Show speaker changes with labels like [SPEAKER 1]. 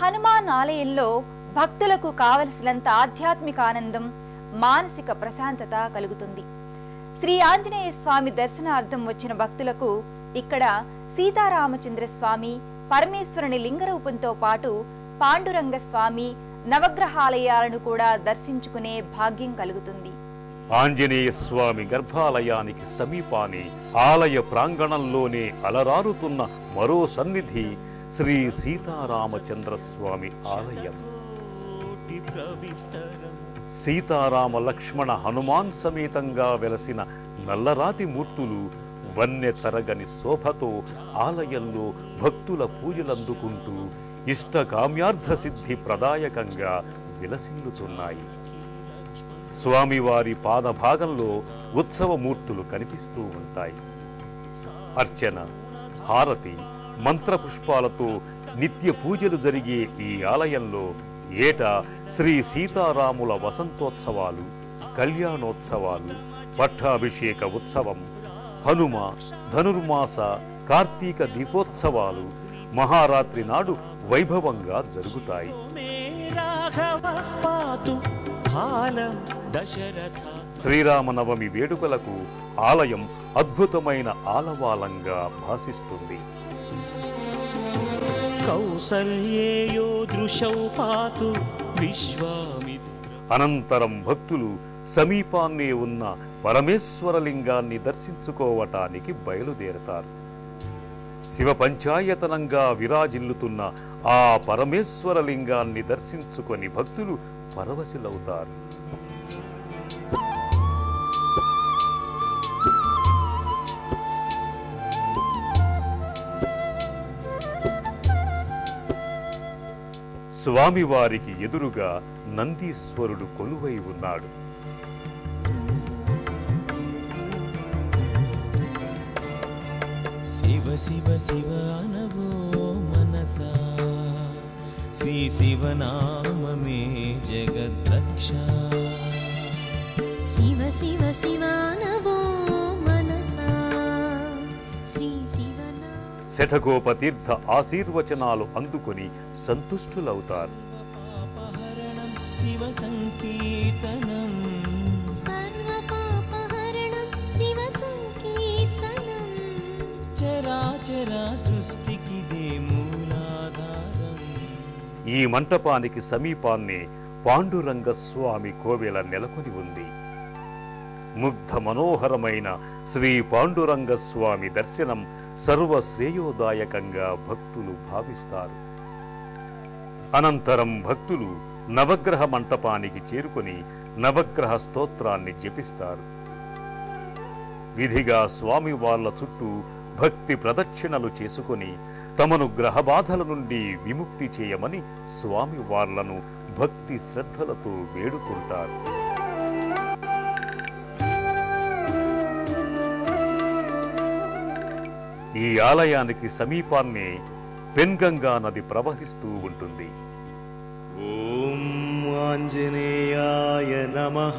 [SPEAKER 1] హనుమాన్ ఆలయంలో భక్తులకు కావలసినంత ఆధ్యాత్మిక ఆనందం మానసిక ప్రశాంతత కలుగుతుంది. శ్రీ ఆంజనేయ స్వామి దర్శనార్థం వచ్చిన భక్తులకు ఇక్కడ సీతారామచంద్ర స్వామి పరమేశ్వరుని లింగరూపంతో పాటు పాండురంగ స్వామి నవగ్రహాలయాలను కూడా దర్శించుకునే భాగ్యం కలుగుతుంది.
[SPEAKER 2] ఆంజనేయ స్వామి గర్భాలయానికి సమీపానే ఆలయ ప్రాంగణంలోనే అలరారుతున్న మరో సన్నిధి శ్రీ సీతారామచంద్ర స్వామి ఆలయం. సీతారామ లక్ష్మణ హనుమాన్ సమేతంగా వెలసిన నల్లరాతి మూర్తులు వన్నె తరగని శోభతో ఆలయంలో భక్తుల పూజలందుకుంటూ ఇష్టకామ్యార్థ సిద్ధి ప్రదాయకంగా విలసిల్లుతున్నాయి. స్వామివారి పాదభాగంలో ఉత్సవమూర్తులు కనిపిస్తూ ఉంటాయి. అర్చన హారతి మంత్రపుష్పాలతో నిత్య పూజలు జరిగే ఈ ఆలయంలో ఏటా శ్రీ సీతారాముల వసంతోత్సవాలు కళ్యాణోత్సవాలు పట్టాభిషేక ఉత్సవం హనుమ ధనుర్మాస కార్తీక దీపోత్సవాలు మహారాత్రి నాడు వైభవంగా జరుగుతాయి. శ్రీరామనవమి వేడుకలకు ఆలయం అద్భుతమైన ఆలవాలంగా భాసిస్తుంది.
[SPEAKER 3] కౌసల్యేయో దృశౌ పాతు
[SPEAKER 2] అనంతరం భక్తులు సమీపాన్నే ఉన్న పరమేశ్వరలింగాన్ని దర్శించుకోవటానికి బయలుదేరతారు. శివ పంచాయతనంగా విరాజిల్లుతున్న ఆ పరమేశ్వరలింగాన్ని దర్శించుకొని భక్తులు పరవశులవుతారు. స్వామివారికి ఎదురుగా నందీశ్వరుడు కొలువై ఉన్నాడు.
[SPEAKER 4] శివ శివ శివ అనవో మనసా? శ్రీ శివనామమే జగద్రక్ష.
[SPEAKER 5] శివ శివ శివానవో మనసా? శ్రీ శివనా
[SPEAKER 2] శఠగోపతీర్థ ఆశీర్వచనాలు అందుకొని సంతుష్టులవుతారు.
[SPEAKER 4] పాపహరణం శివ సంకీర్తనం
[SPEAKER 5] సర్వపాపహరణం శివ సంకీర్తనం
[SPEAKER 4] చరాచర సృష్టికిదే మూలాధారం
[SPEAKER 2] ఈ మంటపానికి సమీపాన్నే పాండురంగ స్వామి కోవెల నెలకొని ఉంది. ముగ్ధ మనోహరమైన శ్రీ పాండురంగ స్వామి దర్శనం సర్వ శ్రేయోదాయకంగా భక్తులు భావిస్తారు. అనంతరం భక్తులు నవగ్రహ మంటపానికి చేరుకొని నవగ్రహ స్తోత్రాన్ని జపిస్తారు. విధిగా స్వామి వాళ్ళ చుట్టూ భక్తి ప్రదక్షిణలు చేసుకొని తమను గ్రహబాధల నుండి విముక్తి చేయమని స్వామి వాళ్ళను భక్తి శ్రద్ధలతో వేడుకుంటారు. ఈ ఆలయానికి సమీపాన్నే పెన్గంగా నది ప్రవహిస్తూ ఉంటుంది.
[SPEAKER 4] ఓం ఆంజనేయాయ నమః.